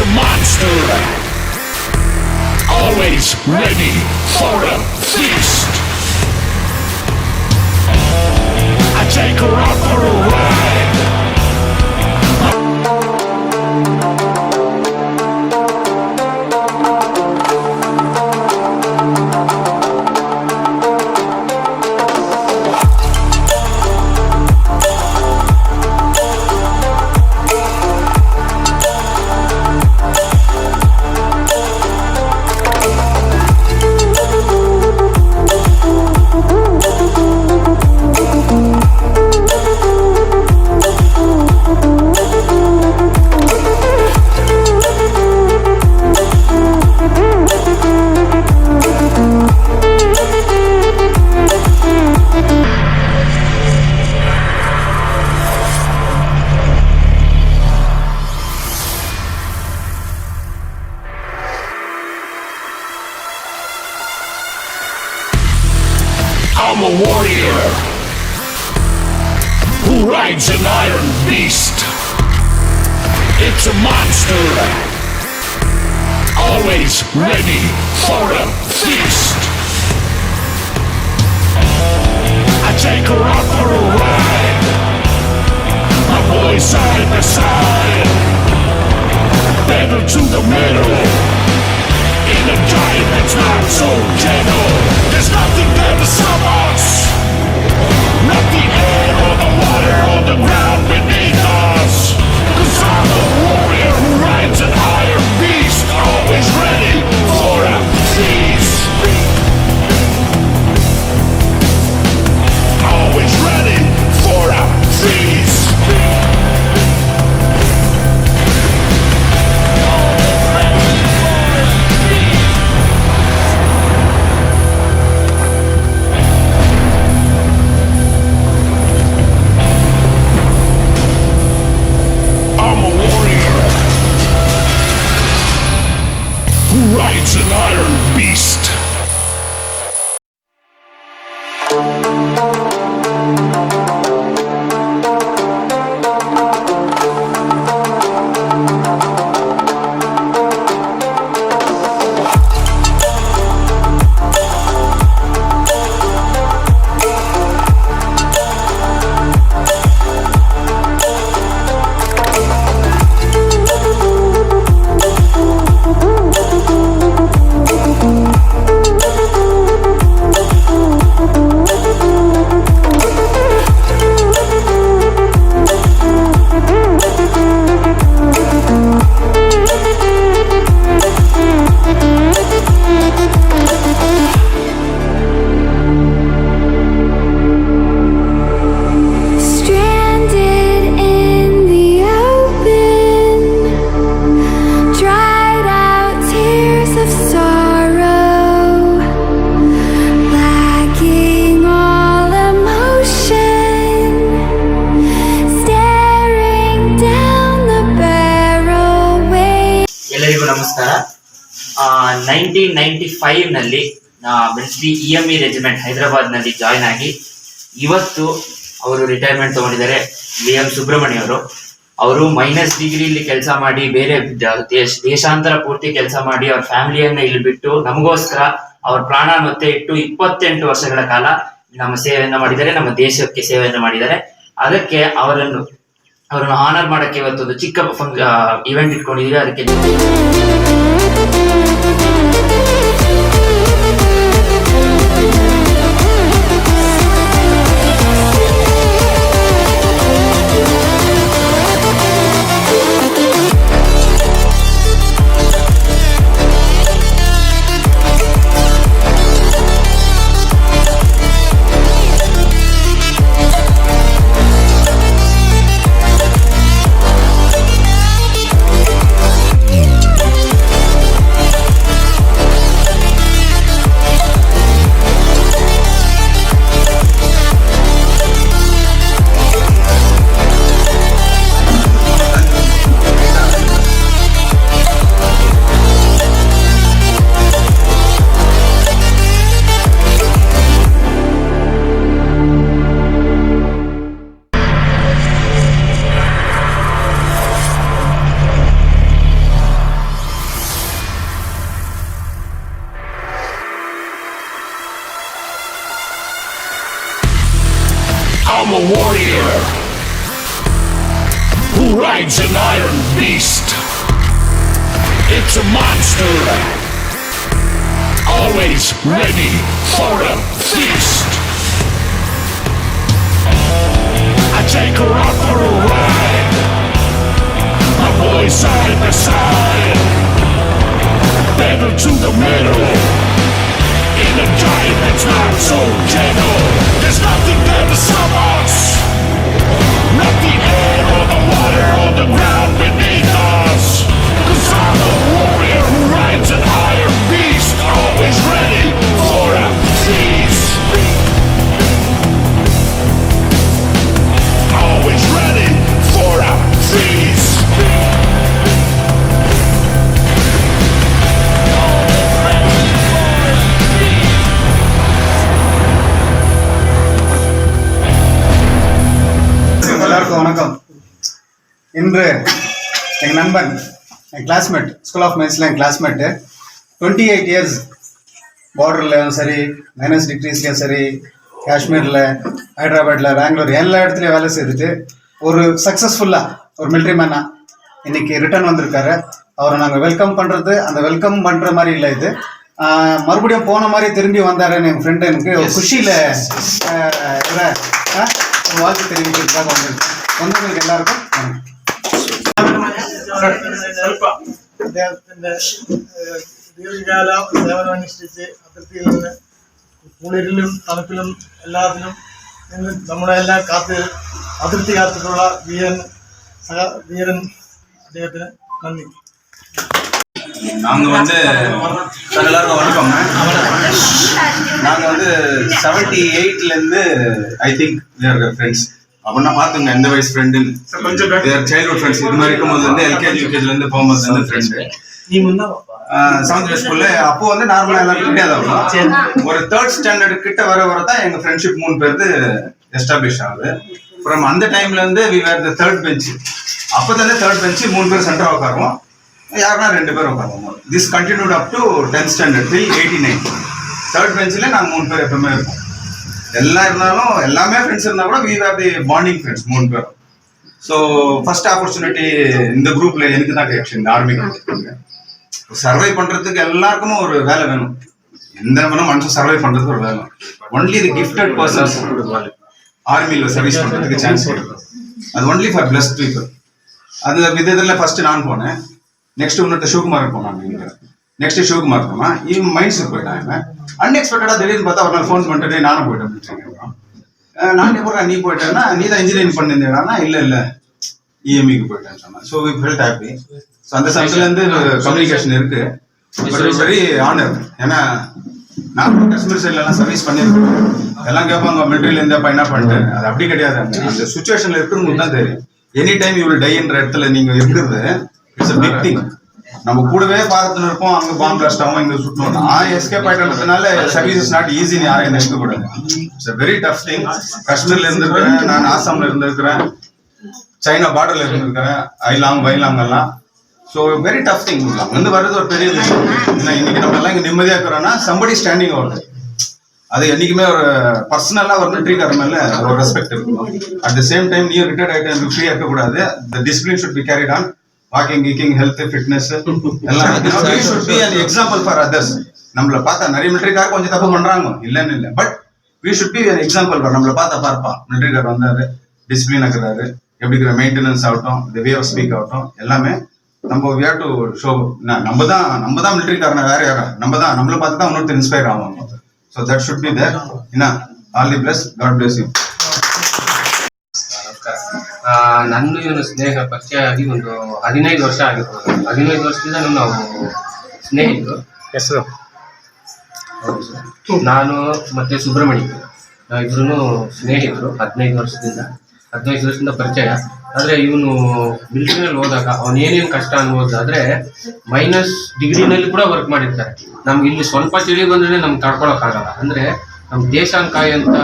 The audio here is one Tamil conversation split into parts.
a monster, always ready for a feast. I take her out for a ride. Rides an iron beast. It's a monster, always ready for a feast. I take her out for a ride, my boys side by side, pedal to the metal in a giant that's not nineteen ninety ಫೈವ್ನಲ್ಲಿ E M E regiment ಹೈದರಾಬಾದ್ನಲ್ಲಿ ಜಾಯ್ನ್ ಆಗಿ ಇವತ್ತು ಅವರು ರಿಟೈರ್ಮೆಂಟ್ ತಗೊಂಡಿದ್ದಾರೆ. ವಿ ಎಂ ಸುಬ್ರಹ್ಮಣ್ಯ ಅವರು ಅವರು ಮೈನಸ್ ಡಿಗ್ರಿಲಿ ಕೆಲಸ ಮಾಡಿ, ಬೇರೆ ದೇಶ, ದೇಶಾಂತರ ಪೂರ್ತಿ ಕೆಲಸ ಮಾಡಿ, ಅವ್ರ ಫ್ಯಾಮಿಲಿಯನ್ನ ಇಲ್ಲಿ ಬಿಟ್ಟು ನಮಗೋಸ್ಕರ ಅವ್ರ ಪ್ರಾಣ ಮತ್ತೆ ಇಟ್ಟು ಇಪ್ಪತ್ತೆಂಟು ವರ್ಷಗಳ ಕಾಲ ನಮ್ಮ ಸೇವೆಯನ್ನ ಮಾಡಿದ್ದಾರೆ, ನಮ್ಮ ದೇಶಕ್ಕೆ ಸೇವೆಯನ್ನ ಮಾಡಿದ್ದಾರೆ. ಅದಕ್ಕೆ ಅವರನ್ನು ಅವರನ್ನು ಆನರ್ ಮಾಡಕ್ಕೆ ಇವತ್ತೊಂದು ಚಿಕ್ಕ ಇವೆಂಟ್ ಇಟ್ಕೊಂಡಿದ್ದೀವಿ ಅದಕ್ಕೆ I'm a warrior who rides an iron beast. It's a monster, always ready for a feast. I take her out for a ride, my boys side by side, pedal to the middle. In a giant that's not so இன்று எங்கள் நண்பன் என் கிளாஸ்மேட் ஸ்கூல் ஆஃப் மேத்ஸில் என் கிளாஸ்மேட்டு டுவெண்ட்டி எயிட் இயர்ஸ் பார்டர்லையும் சரி மைனஸ் டிகிரிஸ்லையும் சரி காஷ்மீரில் ஹைதராபாத்தில் பெங்களூர் எல்லா இடத்துலையும் வேலை செய்துட்டு ஒரு சக்ஸஸ்ஃபுல்லாக ஒரு மிலிட்ரி மேனாக இன்னைக்கு ரிட்டர்ன் வந்திருக்காரு. அவரை நாங்கள் வெல்கம் பண்ணுறது அந்த வெல்கம் பண்ணுற மாதிரி இல்லை இது. மறுபடியும் போன மாதிரி திரும்பி வந்தாருன்னு என் ஃப்ரெண்டு எனக்கு ஒரு குஷியில் வாழ்த்து தெரிவிக்கிறதுக்காக வந்திருக்கு வந்தவங்களுக்கு எல்லாருக்கும் അദ്ദേഹത്തിന്റെ ഏഹ്, ദീർഘകാല സേവനമനുഷ്ഠിച്ച് അതിർത്തിയിൽ നിന്ന് കുളിരിലും തണുപ്പിലും എല്ലാത്തിനും നിന്ന് നമ്മളെ എല്ലാം കാത്ത് അതിർത്തി കാത്തിട്ടുള്ള വീരൻ സഹ വീരൻ അദ്ദേഹത്തിന് നന്ദി நாங்க வந்து சார் எல்லாருக்கும் வணக்கம் நாங்க வந்து செவன்டி எயிட்லேருந்து ஐ திங்க் ஃப்ரெண்ட்ஸ் அப்படின்னா பார்த்துங்க எந்த வயசு ஃப்ரெண்டுன்னு தேர் சைல்ட்ஹுட் ஃப்ரெண்ட்ஸ் இது மாதிரி இருக்கும் போதுலேருந்து எல்கேஜி யூகேஜிலேருந்து போகும்போதுலேருந்து ஃப்ரெண்டு செவன்த் ஸ்கூல்ல அப்போ வந்து நார்மலா எல்லாரும் கிடையாது ஒரு தேர்ட் ஸ்டாண்டர்ட் கிட்ட வர வர தான் எங்க ஃப்ரெண்ட்ஷிப் மூணு பேருக்கு எஸ்டாப்ளிஷ் ஆகுது. அப்புறம் அந்த டைம்ல இருந்து we were the third bench அப்போதுலேருந்து third bench மூணு பேர் சென்டர் உட்காருவோம். யாருன்னா ரெண்டு பேர் உட்காருவோம். This continued up to tenth standard till eighty nine third பெஞ்சில் நாங்கள் மூணு பேர் எப்பவுமே இருப்போம். எல்லாம் இருந்தாலும் எல்லாமே ஃப்ரெண்ட்ஸ் இருந்தால் கூட we have the bonding friends மூணு பேரும் ஸோ ஃபர்ஸ்ட் ஆப்பர்ச்சுனிட்டி இந்த குரூப்ல எனக்கு தான் கிடைச்சு இந்த ஆர்மி சர்வை பண்றதுக்கு எல்லாருக்குமே ஒரு வேலை வேணும். எந்த வேணும் மனுஷன் சர்வை பண்றதுக்கு ஒரு வேலை ஒன்லி தி கிஃப்டட் பர்சன்ஸ் ஆர்மியில் சர்வீஸ் பண்றதுக்கு சான்ஸ் அது ஒன்லி ஃபார் பிளஸ் பீப்புள் அது விதத்தில் ஃபர்ஸ்ட் நான் போனேன். நெக்ஸ்ட் இன்னொருத்த சிவகுமார் போனாங்க நெக்ஸ்ட் சிவகுமார் போனா இவன் மைண்ட்ஸுக்கு போயிட்டான் இவன். அன்எக்ஸ்பெக்டடா திடீர்னு பார்த்தா ஒரு நாள் ஃபோன் பண்ணிட்டு நானும் போயிட்டேன் அப்படின்ட்டாங்க நான் எப்படா நீ போயிட்டேன்னா நீ தான் இன்ஜினியரிங் பண்ணியிருந்தேனா இல்ல இல்ல இஎம்இக்கு போயிட்டேன்னு சொன்னேன். So we felt happy so அந்த சமயத்துல இருந்து கம்யூனிகேஷன் இருக்கு. பட் வெரி ஆனர் ஏன்னா நான் கூட காஷ்மீர் சைட்ல எல்லாம் சர்வீஸ் பண்ணியிருக்கேன். எல்லாம் கேட்பாங்க மிலிட்டரியில இருந்தா என்ன பண்ணிட்டேன் அது அப்படி கிடையாது. அந்த சுச்சுவேஷன்ல இருக்கிறவங்களுக்கு தான் தெரியும். எனி டைம் யூ டைன்ற இடத்துல நீங்க இருக்கிறது இட்ஸ் அ பிக் திங் நம்ம கூடவே பாரத்துல இருப்போம் அங்க பாம்பு பிளாஸ்ட் இங்க சுட்டோம். நான் எஸ்கேப் ஆயிட்டதுனால சர்வீஸ் இஸ் நாட் ஈஸி யாரும் என்ன இருக்க கூடாது இட்ஸ் வெரி டஃப் திங் காஷ்மீர்ல இருந்திருக்கிறேன் நான் ஆசாம்ல இருந்திருக்கிறேன் சைனா பார்டர்ல இருந்திருக்கிறேன் ஐலாங் வைலாங் எல்லாம். ஸோ வெரி டஃப் திங் வந்து வர்றது ஒரு பெரிய விஷயம். ஏன்னா இன்னைக்கு நம்ம எல்லாம் இங்க நிம்மதியா இருக்கிறோம்னா சம்படி ஸ்டாண்டிங் வருது அது என்றைக்குமே ஒரு பர்சனலாக ஒரு மிலிட்ரிக்கார மேல ஒரு ரெஸ்பெக்ட் இருக்கும். அட் த சேம் டைம் நீ ரிட்டையர்ட் ஆகிட்டு ஃப்ரீயாக இருக்கக்கூடாது. The discipline should be carried on walking kicking health fitness எல்லாம் எக்ஸாம்பிள் ஃபார் அதர்ஸ் நம்மள பார்த்தா நிறைய மிலிட்டரிக்கார கொஞ்சம் தப்பு பண்றாங்க. இல்லைன்னு இல்லை. But we should be an example for நம்மள பார்த்தா பார்ப்பா. மிலிட்டரிக்கார் வந்தாரு டிசிப்ளின் இருக்கிறாரு. எப்படி இருக்கிற மெயின்டெனன்ஸ் ஆகட்டும் இந்த வே ஆஃப் ஸ்பீக் ஆகட்டும் எல்லாமே நம்ம வி டு ஷோ நம்ம தான் நம்ம தான் மிலிட்டரிக்காரன வேற யாரா? நம்ம தான் நம்மள பார்த்து தான் இன்னொருத்தர் இன்ஸ்பயர் ஆகும் so that should be there என்ன? All the bless God bless you ನನ್ನ ಇವನು ಸ್ನೇಹ ಪರಿಚಯ ಆಗಿ ಒಂದು ಹದಿನೈದು ವರ್ಷ ಆಗಿರ್ಬೋದು. ಹದಿನೈದು ವರ್ಷದಿಂದ ನಾವು ಸ್ನೇಹಿತರು. ಹೆಸರು? ಹೌದು. ಸರ್. ನಾನು ಮತ್ತೆ ಸುಬ್ರಹ್ಮಣ್ಯ. ಇಬ್ರು ಸ್ನೇಹಿತರು ಹದಿನೈದು ವರ್ಷದಿಂದ. ಹದಿನೈದು ವರ್ಷದಿಂದ ಪರಿಚಯ. ಆದರೆ ಇವನು ಮಿಲಿಟರಿನಲ್ಲಿ ಹೋದಾಗ ಅವನು ಏನೇನು ಕಷ್ಟ ಅನ್ಬೋದಾದ್ರೆ ಮೈನಸ್ ಡಿಗ್ರಿನಲ್ಲಿ ಕೂಡ ವರ್ಕ್ ಮಾಡಿರ್ತಾರೆ. ನಮ್ಗೆ ಇಲ್ಲಿ ಸ್ವಲ್ಪ ತಿಳಿ ಬಂದ್ರೆ ನಮ್ಗೆ ತಡ್ಕೊಳಕ್ಕಾಗಲ್ಲ. ಅಂದ್ರೆ ನಮ್ಮ ದೇಶನ ಕಾಯಂತ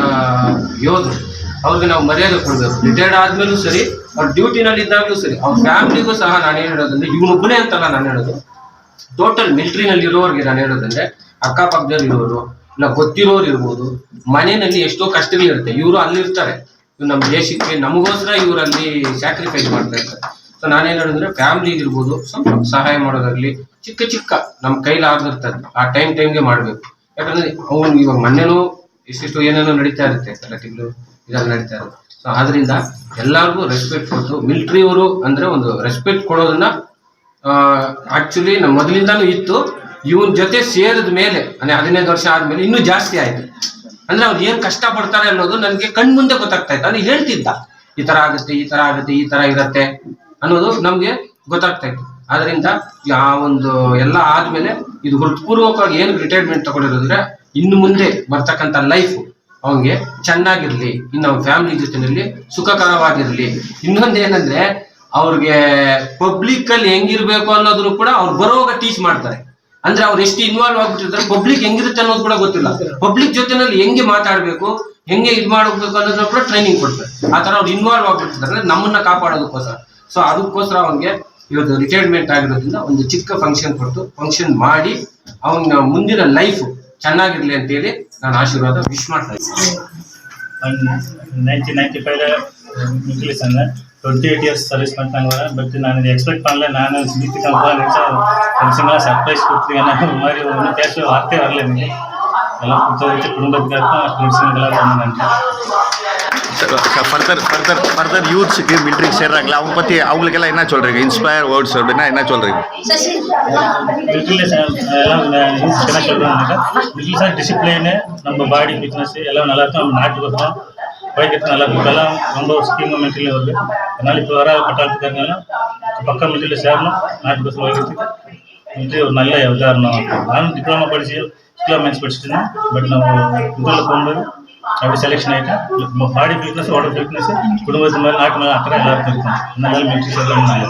ಯೋಧರು. ಅವ್ರಿಗೆ ನಾವು ಮರ್ಯಾದೆ ಕೊಡಬೇಕು. ರಿಟೈರ್ಡ್ ಆದ್ಮೇಲೂ ಸರಿ, ಅವ್ರ ಡ್ಯೂಟಿನಲ್ಲಿ ಇದ್ದಾಗಲೂ ಸರಿ, ಅವ್ರ ಫ್ಯಾಮಿಲಿಗೂ ಸಹ ನಾನು ಏನು ಹೇಳೋದಂದ್ರೆ ಇವನೊಬ್ಬನೇ ಅಂತಲ್ಲ ನಾನು ಹೇಳೋದು. ಟೋಟಲ್ ಮಿಲಿಟರಿನಲ್ಲಿ ಇರೋರಿಗೆ ನಾನು ಹೇಳೋದಂದ್ರೆ, ಅಕ್ಕಪಕ್ಕದಲ್ಲಿ ಇರೋರು, ಇಲ್ಲ ಗೊತ್ತಿರೋರು ಇರ್ಬೋದು, ಮನೆಯಲ್ಲಿ ಎಷ್ಟೋ ಕಷ್ಟಗಳಿರುತ್ತೆ ಇವರು ಅಲ್ಲಿರ್ತಾರೆ ಇವ್ರು ನಮ್ಮ ದೇಶಕ್ಕೆ, ನಮಗೋಸ್ಕರ ಇವರಲ್ಲಿ ಸ್ಯಾಕ್ರಿಫೈಸ್ ಮಾಡ್ತಾ ಇರ್ತಾರೆ. ಸೊ ನಾನೇನು ಹೇಳಿದ್ರೆ ಫ್ಯಾಮಿಲಿ ಇರ್ಬೋದು, ಸ್ವಲ್ಪ ಸಹಾಯ ಮಾಡೋದಾಗ್ಲಿ, ಚಿಕ್ಕ ಚಿಕ್ಕ ನಮ್ಮ ಕೈಲಿ ಆಗಿರ್ತದೆ ಆ ಟೈಮ್ ಟೈಮ್ಗೆ ಮಾಡಬೇಕು. ಯಾಕಂದ್ರೆ ಅವನು ಇವಾಗ ಮೊನ್ನೆನೂ ಇಷ್ಟಿಷ್ಟು ಏನೇನೋ ನಡೀತಾ ಇರುತ್ತೆ ಗಲಾಟೆಗಳು ಇದೆಲ್ಲ ನಡೀತಾ ಇರುತ್ತೆ ಸೊ ಆದ್ರಿಂದ ಎಲ್ಲರಿಗೂ ರೆಸ್ಪೆಕ್ಟ್ ಕೊಟ್ಟು ಮಿಲಿಟರಿ ಅವರು ಅಂದ್ರೆ ಒಂದು ರೆಸ್ಪೆಕ್ಟ್ ಕೊಡೋದನ್ನ ಆಕ್ಚುಲಿ ನಮ್ ಮೊದಲಿಂದಾನು ಇತ್ತು. ಇವನ್ ಜೊತೆ ಸೇರಿದ ಮೇಲೆ, ಅಂದ್ರೆ ಹದಿನೈದು ವರ್ಷ ಆದ್ಮೇಲೆ ಇನ್ನೂ ಜಾಸ್ತಿ ಆಯ್ತು. ಅಂದ್ರೆ ಅವ್ರು ಏನ್ ಕಷ್ಟ ಪಡ್ತಾರೆ ಅನ್ನೋದು ನನಗೆ ಕಣ್ಮುಂದೆ ಗೊತ್ತಾಗ್ತಾ ಇತ್ತು. ಅಂದ್ರೆ ಹೇಳ್ತಿದ್ದ, ಈ ತರ ಆಗುತ್ತೆ, ಈ ತರ ಆಗುತ್ತೆ, ಈ ತರ ಇರತ್ತೆ ಅನ್ನೋದು ನಮ್ಗೆ ಗೊತ್ತಾಗ್ತಾ ಇತ್ತು. ಆದ್ರಿಂದ ಆ ಒಂದು ಎಲ್ಲ ಆದ್ಮೇಲೆ ಇದು ಹೃತ್ಪೂರ್ವಕವಾಗಿ ಏನು ರಿಟೈರ್ಮೆಂಟ್ ತಗೊಂಡಿರೋದ್ರೆ ಇನ್ನು ಮುಂದೆ ಬರ್ತಕ್ಕಂಥ ಲೈಫ್ ಅವನಿಗೆ ಚೆನ್ನಾಗಿರ್ಲಿ, ಇನ್ನು ಅವ್ನ ಫ್ಯಾಮಿಲಿ ಜೊತೆಯಲ್ಲಿ ಸುಖಕರವಾಗಿರ್ಲಿ. ಇನ್ನೊಂದು ಏನಂದ್ರೆ, ಅವ್ರಿಗೆ ಪಬ್ಲಿಕ್ ಅಲ್ಲಿ ಹೆಂಗಿರ್ಬೇಕು ಅನ್ನೋದನ್ನು ಕೂಡ ಅವ್ರು ಬರೋವಾಗ ಟೀಚ್ ಮಾಡ್ತಾರೆ. ಅಂದ್ರೆ ಅವ್ರು ಎಷ್ಟು ಇನ್ವಾಲ್ವ್ ಆಗ್ಬಿಟ್ಟಿರ್ತಾರೆ ಪಬ್ಲಿಕ್ ಹೆಂಗಿರುತ್ತೆ ಅನ್ನೋದು ಕೂಡ ಗೊತ್ತಿಲ್ಲ. ಪಬ್ಲಿಕ್ ಜೊತೆನಲ್ಲಿ ಹೆಂಗೆ ಮಾತಾಡ್ಬೇಕು, ಹೆಂಗೆ ಇದು ಮಾಡಬೇಕು ಅನ್ನೋದನ್ನ ಕೂಡ ಟ್ರೈನಿಂಗ್ ಕೊಡ್ತಾರೆ. ಆ ತರ ಅವ್ರು ಇನ್ವಾಲ್ವ್ ಆಗ್ಬಿಟ್ಟಿರ್ತಾರೆ ನಮ್ಮನ್ನ ಕಾಪಾಡೋದಕ್ಕೋಸ್ಕರ. ಸೊ ಅದಕ್ಕೋಸ್ಕರ ಅವನಿಗೆ ಇವತ್ತು ರಿಟೈರ್ಮೆಂಟ್ ಆಗಿರೋದ್ರಿಂದ ಒಂದು ಚಿಕ್ಕ ಫಂಕ್ಷನ್ ಕೊಟ್ಟು ಫಂಕ್ಷನ್ ಮಾಡಿ, ಅವನ ಮುಂದಿನ ಲೈಫ್ ಚೆನ್ನಾಗಿರ್ಲಿ ಅಂತೇಳಿ ನಾನು ಆಶೀರ್ವಾದ ವಿಶ್ ಮಾಡ್ತಾ ಇದ್ದೀನಿ நைன்டீன் நைன்டி ஃபைவ்ல மிலிட்ரி சேர்ந்தேன் டுவெண்ட்டி எயிட் இயர்ஸ் சர்வீஸ் பண்ணிட்டாங்க பட் நான் இதை எக்ஸ்பெக்ட் பண்ணல நான் சிந்தித்துக்காம போக நினச்சா ஃப்ரெண்ட்ஸுங்களாம் சர்ப்ரைஸ் கொடுத்துருக்கேன் ஒரு மாதிரி ஒன்றும் பேச வார்த்தையே வரல எனக்கு எல்லாம் வச்சு குடும்பத்துக்காக எல்லாரும் ரொம்ப நன்றி ஃபர்தர் ஃபர்தர் ஃபர்தர் யூத்ஸுக்கு மிலிட்ரிக்கு சேர்றாங்களா அவங்க பற்றி அவங்களுக்கெல்லாம் என்ன சொல்கிறீங்க இன்ஸ்பயர் வேர்ட்ஸ் அப்படின்னா என்ன சொல்கிறீங்க மிலிட்ரியில் எல்லாம் என்ன மிலிட்ரி சார் டிசிப்ளினு நம்ம பாடி ஃபிட்னஸ் எல்லாம் நல்லா இருக்கும். நம்ம நாட்டுக்கு வரும் உழைக்கிறது நல்லா இருக்கும். இப்போல்லாம் ரொம்ப ஸ்கீம் மிலிட்ரியில் வருது. அதனால் இப்போ வர பட்டாளத்துக்காரங்கெல்லாம் பக்கம் மிலிட்ரியில் சேரணும். நாட்டுக்கு வசம் உழைக்கிறதுக்கு மிலிட்ரி ஒரு நல்ல உதாரணம். நானும் டிப்ளமா படிச்சு కిలో మెన్స్ పెట్టిన బట్ నాకు అవి సెలెక్షన్ అయితే బాడీ ఫిట్నెస్ వాటర్ ఫిట్నెస్ కుటుంబ సమయంలో నాకు అక్కడ ఎలా పెడుతున్నాం అన్నీ మెన్స్ ఉన్నాయి